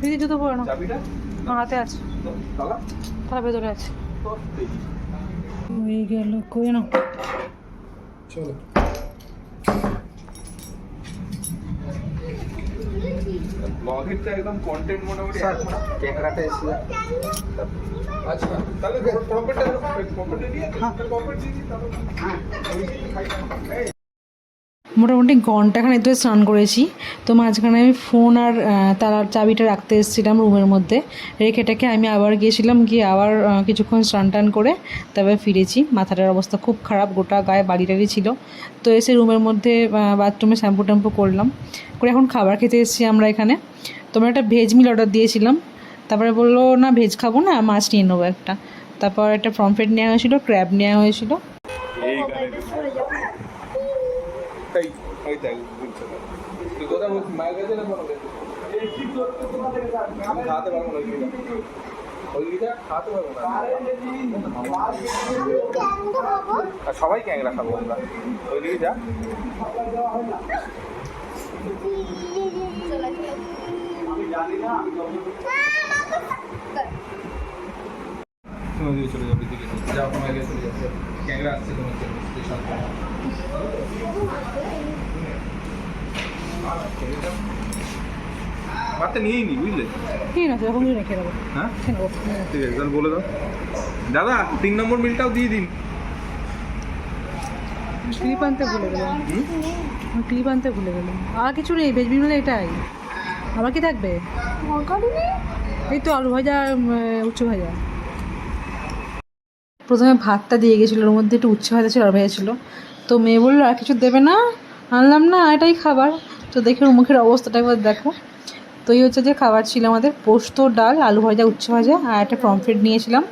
দিদি জুতো পরে না চাবিটা? আমার হাতে আছে। তালা? তার ভেতরে আছে। হয়ে গেল কই না চলো। ব্লগের তো একদম কন্টেন্ট মোটামুটি ক্যামেরাটা এসে আচ্ছা তাহলে প্রপার্টি প্রপার্টি দিয়ে প্রপার্টি দিয়ে তাহলে মোটামুটি ঘন্টাখানে তো স্নান করেছি। তো মাঝখানে আমি ফোন আর তার চাবিটা রাখতে এসেছিলাম রুমের মধ্যে। রেখে রেখেটাকে আমি আবার গিয়েছিলাম, গিয়ে আবার কিছুক্ষণ স্নান টান করে তারপরে ফিরেছি। মাথাটার অবস্থা খুব খারাপ, গোটা গায়ে বাড়ি টাড়ি ছিল। তো এসে রুমের মধ্যে বাথরুমে শ্যাম্পু ট্যাম্পু করলাম। করে এখন খাবার খেতে এসেছি আমরা এখানে। তোমরা একটা ভেজ মিল অর্ডার দিয়েছিলাম। তারপরে বলল, না ভেজ খাব না, মাছ নিয়ে নেব একটা। তারপর একটা ফ্রমফেট নেওয়া হয়েছিল ক্র্যাব নেওয়া হয়েছিল এই গানে তাই ওই তাই তুই মায়ের খাওয়াতে পারব না খাওয়াতে পারব না। সবাই ক্যাংরা খাব আমরা। ওইদিকে যা তুমি ওইদিকে চলে যাবে দিকে যাও তোমার চলে যাবে ক্যাংরা আসছে তোমার ভাতটা নিয়েই নি বুঝলে? ঠিক আছে এখন রেখে দেবো হ্যাঁ? ঠিক আছে তাহলে বলে দাও। দাদা তিন নম্বর মিলটাও দিয়ে দিন। ক্লিপ আনতে ভুলে গেলাম? ক্লিপ আনতে ভুলে গেলাম। আর কিছু নেই ভেজ বিরিয়ানি এটাই। আবার কি থাকবে? এই তো আলু ভাজা আর, উম, ভাজা। প্রথমে ভাতটা দিয়ে গেছিল ওর মধ্যে একটু উচ্ছে ভাজা ছিল আর ভাজা ছিল। তো মেয়ে বলল, আর কিছু দেবে না? আনলাম না, এটাই খাবার। তো দেখে ওর মুখের অবস্থাটা একবার দেখো। তো এই হচ্ছে যে খাবার ছিল আমাদের পোস্ত, ডাল, আলু ভাজা, উচ্ছে ভাজা, আর একটা পমফ্রেট নিয়েছিলাম,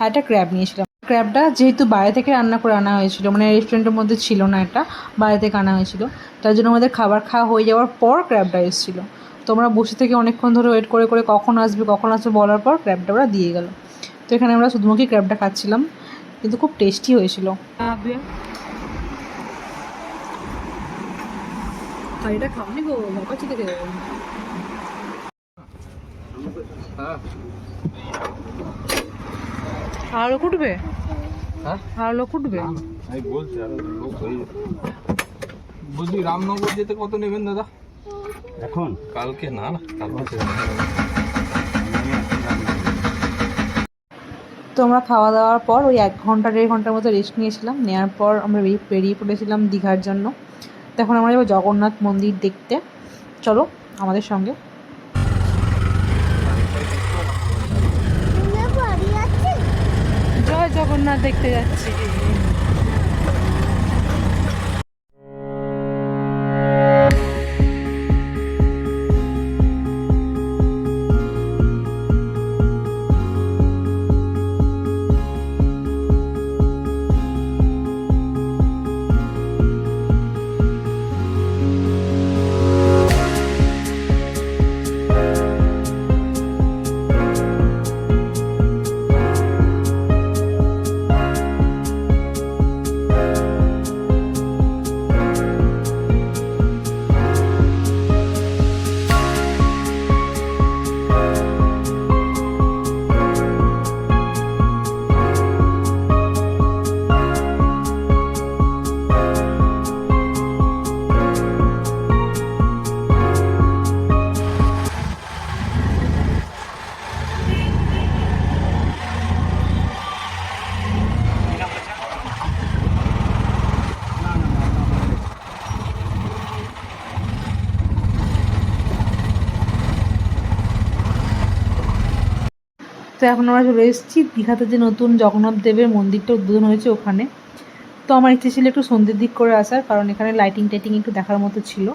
আর একটা ক্র্যাব নিয়েছিলাম। ক্র্যাবটা যেহেতু বাইরে থেকে রান্না করে আনা হয়েছিল মানে রেস্টুরেন্টের মধ্যে ছিল না এটা বাইরে থেকে আনা হয়েছিল, তার জন্য আমাদের খাবার খাওয়া হয়ে যাওয়ার পর ক্র্যাবটা এসেছিল। তোমরা বসে থেকে অনেকক্ষণ ধরে ওয়েট করে করে কখন আসবে কখন আসবে বলার পর ক্র্যাবটা ওরা দিয়ে গেল। তো এখানে আমরা শুধুমুখী ক্র্যাবটা খাচ্ছিলাম, কিন্তু খুব টেস্টি হয়েছিল। এটা খাওনি গো কুটবে হ্যাঁ আরও কুটবে আমি বলছি আরও লোক যাবে বুঝলি রামনগর যেতে কত নেবেন দাদা এখন কালকে না না কালকে তো আমরা খাওয়া দাওয়ার পর ওই এক ঘণ্টা দেড় ঘণ্টার মতো রেস্ট নিয়েছিলাম। নেওয়ার পর আমরা বেরিয়ে পড়েছিলাম দীঘার জন্য। তখন আমরা যাব জগন্নাথ মন্দির দেখতে। চলো আমাদের সঙ্গে। জয় জগন্নাথ দেখতে যাচ্ছি। তো এখন আমরা চলে এসেছি দীঘাতে যে নতুন জগন্নাথ দেবের মন্দিরটা উদ্বোধন হয়েছে ওখানে। তো আমার ইচ্ছে ছিল একটু সন্ধ্যের দিক করে আসার, কারণ এখানে লাইটিং টাইটিং একটু দেখার মতো ছিল।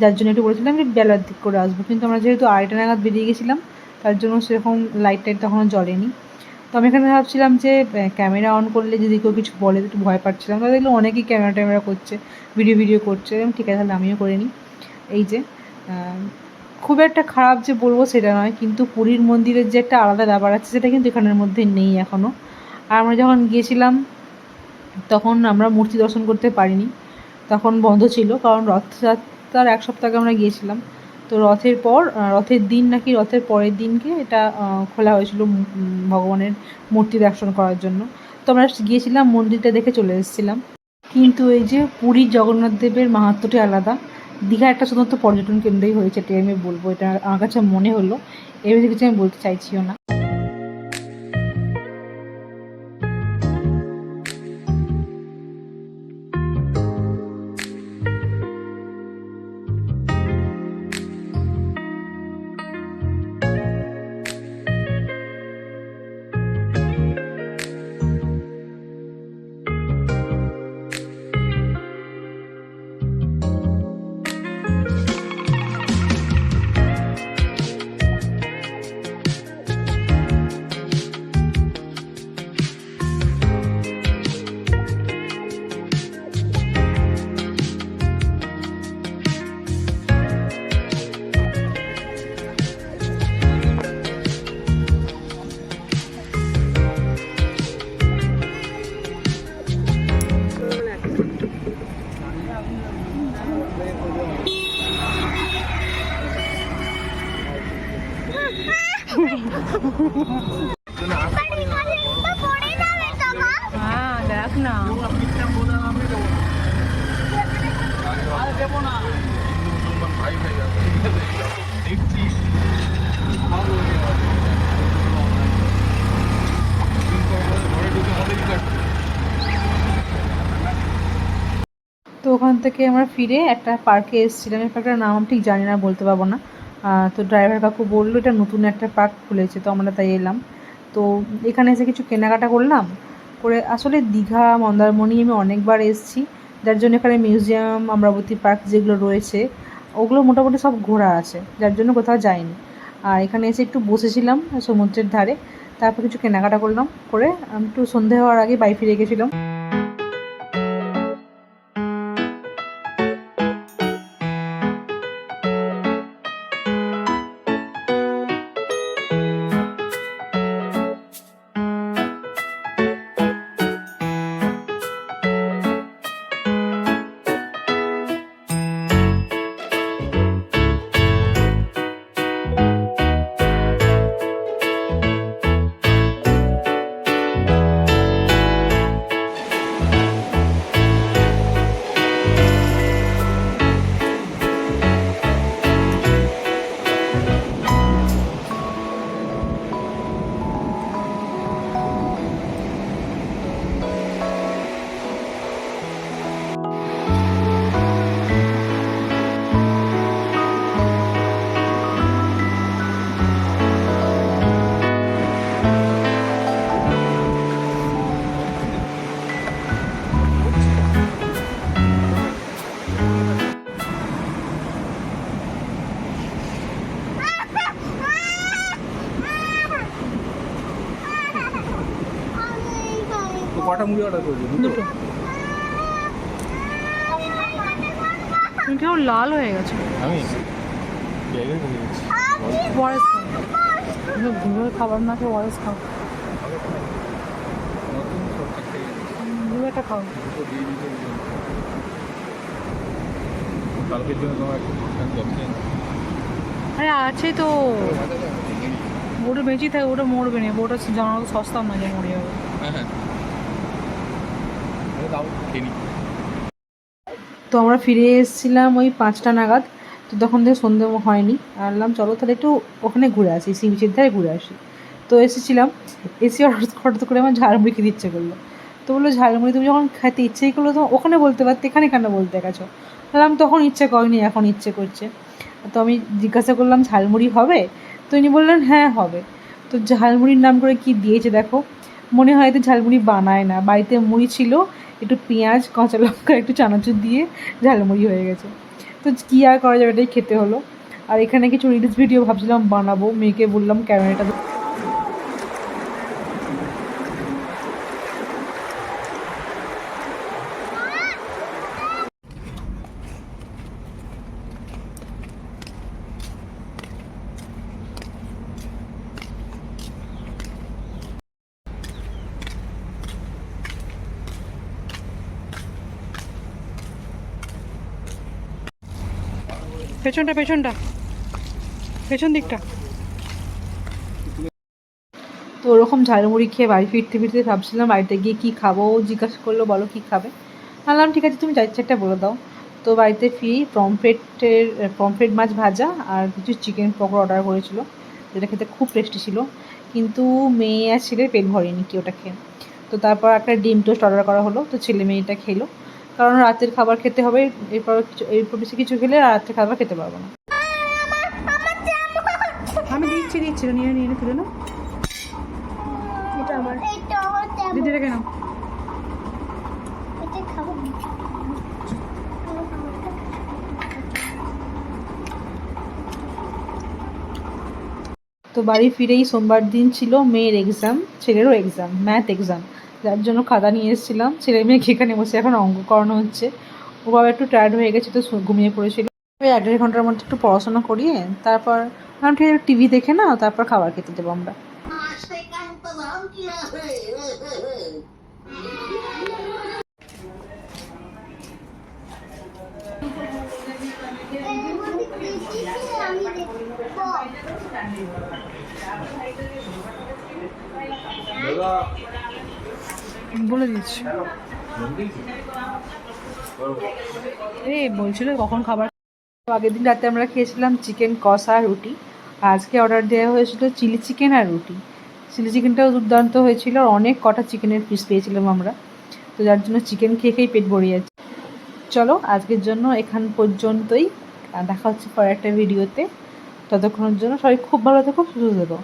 যার জন্য একটু বলেছিলাম যে বেলার দিক করে আসব, কিন্তু আমরা যেহেতু আড়াইটা নাগাদ বেরিয়ে গেছিলাম, তার জন্য সেরকম লাইট টাইট তখনও জ্বলেনি। তো আমি এখানে ভাবছিলাম যে ক্যামেরা অন করলে যদি কেউ কিছু বলে একটু ভয় পাচ্ছিলাম। তাহলে দেখলাম অনেকেই ক্যামেরা ট্যামেরা করছে ভিডিও ভিডিও করছে। এরকম ঠিক আছে, তাহলে আমিও করে নিই। এই যে খুব একটা খারাপ যে বলব সেটা নয়, কিন্তু পুরীর মন্দিরের যে একটা আলাদা ব্যাপার আছে সেটা কিন্তু এখানের মধ্যে নেই এখনও আর আমরা যখন গিয়েছিলাম, তখন আমরা মূর্তি দর্শন করতে পারিনি। তখন বন্ধ ছিল, কারণ রথযাত্রার এক সপ্তাহ আগে আমরা গিয়েছিলাম। তো রথের পর রথের দিন নাকি রথের পরের দিনকে এটা খোলা হয়েছিল ভগবানের মূর্তি দর্শন করার জন্য। তো আমরা গিয়েছিলাম, মন্দিরটা দেখে চলে এসেছিলাম। কিন্তু এই যে পুরীর জগন্নাথ দেবের মাহাত্ম্যটি আলাদা। দীঘা একটা শুধুমাত্র পর্যটন কেন্দ্রই হয়েছে এটাই আমি বলব। এটা আমার কাছে মনে হলো। এর বেশি কিছু আমি বলতে চাইছিও না। হ্যাঁ দেখ না তো ওখান থেকে আমরা ফিরে একটা পার্কে এসেছিলাম। এই পার্কটার নাম ঠিক জানি না, বলতে পারব না। তো ড্রাইভার কাকু বলল, এটা নতুন একটা পার্ক খুলেছে। তো আমরা তাই এলাম। তো এখানে এসে কিছু কেনাকাটা করলাম। করে আসলে দীঘা, মন্দারমণি আমি অনেকবার এসেছি। যার জন্য এখানে মিউজিয়াম অমরাবতী পার্ক যেগুলো রয়েছে, ওগুলো মোটামুটি সব ঘোরা আছে। যার জন্য কোথাও যাইনি। আর এখানে এসে একটু বসেছিলাম সমুদ্রের ধারে। তারপর কিছু কেনাকাটা করলাম। করে একটু সন্ধে হওয়ার আগে বাড়ি ফিরে গেছিলাম। মুড়ি অর্ডার দুটো। কেউ লাল হয়ে গেছে। আমি ওয়ারেস খাও ঘুমের খাবার না খেয়ে ওয়ারেস খাও খাও কালকের জন্য তোমার আরে আছে তো। ওটা বেঁচে থাকে ওটা মরবে না। ওটা জানা তো সস্তা না যে মরে যাবে। হ্যাঁ হ্যাঁ। দাও, খেয়ে তো আমরা ফিরে এসেছিলাম ওই পাঁচটা নাগাদ, তো তখন থেকে সন্ধে হয়নি। আনলাম চলো তাহলে একটু ওখানে ঘুরে আসি, সি বিচের ধারে ঘুরে আসি। তো এসেছিলাম, এসে হঠাৎ করে আমার ঝালমুড়ি খেতে ইচ্ছে করল। তো বলল, ঝালমুড়ি তুমি যখন খেতে ইচ্ছেই করল তো ওখানে বলতে পারতে, এখানে কেন বলতে গেছো? বললাম তখন ইচ্ছে করেনি, এখন ইচ্ছে করছে। তো আমি জিজ্ঞাসা করলাম, ঝালমুড়ি হবে? তো উনি বললেন হ্যাঁ হবে। তো ঝালমুড়ির নাম করে কি দিয়েছে দেখো? মনে হয় তো ঝালমুড়ি বানায় না, বাড়িতে মুড়ি ছিল একটু পেঁয়াজ, কাঁচা লঙ্কা, একটু চানাচুর দিয়ে ঝালমুড়ি হয়ে গেছে। তো কী আর করা যাবে? এটাই খেতে হলো। আর এখানে কিছু রিলস ভিডিও ভাবছিলাম বানাবো, মেয়েকে বললাম ক্যামেরাটা পেছনটা পেছনটা। পেছন দিকটা। তো ওরকম ঝালমুড়ি খেয়ে বাড়ি ফিরতে ফিরতে ভাবছিলাম বাড়িতে গিয়ে কী খাব জিজ্ঞাসা করল, বলো কী খাবে? বললাম ঠিক আছে, তুমি চার চারটা বলে দাও। তো বাড়িতে ফিরি, পমফ্রেটের, পমফ্রেট মাছ ভাজা আর কিছু চিকেন পকোড়া অর্ডার করেছিল, যেটা খেতে খুব টেস্টি ছিল। কিন্তু মেয়ে আর ছেলের পেট ভরেনি কি ওটা খেয়ে। তো তারপর একটা ডিম টোস্ট অর্ডার করা হলো, তো ছেলে মেয়েটা খেলো। কারণ রাতের খাবার খেতে হবে এরপর এরপর বেশি কিছু খেলে আর রাতের খাবার খেতে পারব না। আমি দিচ্ছি দিচ্ছি নিয়ে নিয়ে তুলে না এটা আমার। তো বাড়ি ফিরেই সোমবার দিন ছিল মেয়ের এক্সাম ছেলেরও এক্সাম ম্যাথ এক্সাম যার জন্য খাতা নিয়ে এসেছিলাম। ছেলে মেয়েকে এখানে বসে এখন অঙ্ক করানো হচ্ছে। ও বাবা একটু টায়ার্ড হয়ে গেছে, তো ঘুমিয়ে পড়েছিল। ওই এক দেড় ঘণ্টার মধ্যে একটু পড়াশোনা করিয়ে তারপর আমি ঠিক টিভি দেখে না, তারপর খাবার খেতে দেবো আমরা। বলে দিচ্ছি। এ বলছিল কখন খাবার আগের দিন রাতে আমরা খেয়েছিলাম চিকেন কষা রুটি। আজকে অর্ডার দেওয়া হয়েছিল চিলি চিকেন আর রুটি। চিলি চিকেনটাও দুর্দান্ত হয়েছিল। অনেক কটা চিকেনের পিস পেয়েছিলাম আমরা। তো যার জন্য চিকেন খেয়ে খেয়েই পেট ভরে যাচ্ছে চলো, আজকের জন্য এখান পর্যন্তই। দেখা হচ্ছে পরের একটা ভিডিওতে ততক্ষণের জন্য সবাই খুব ভালো থেকো, সুস্থ থেকো।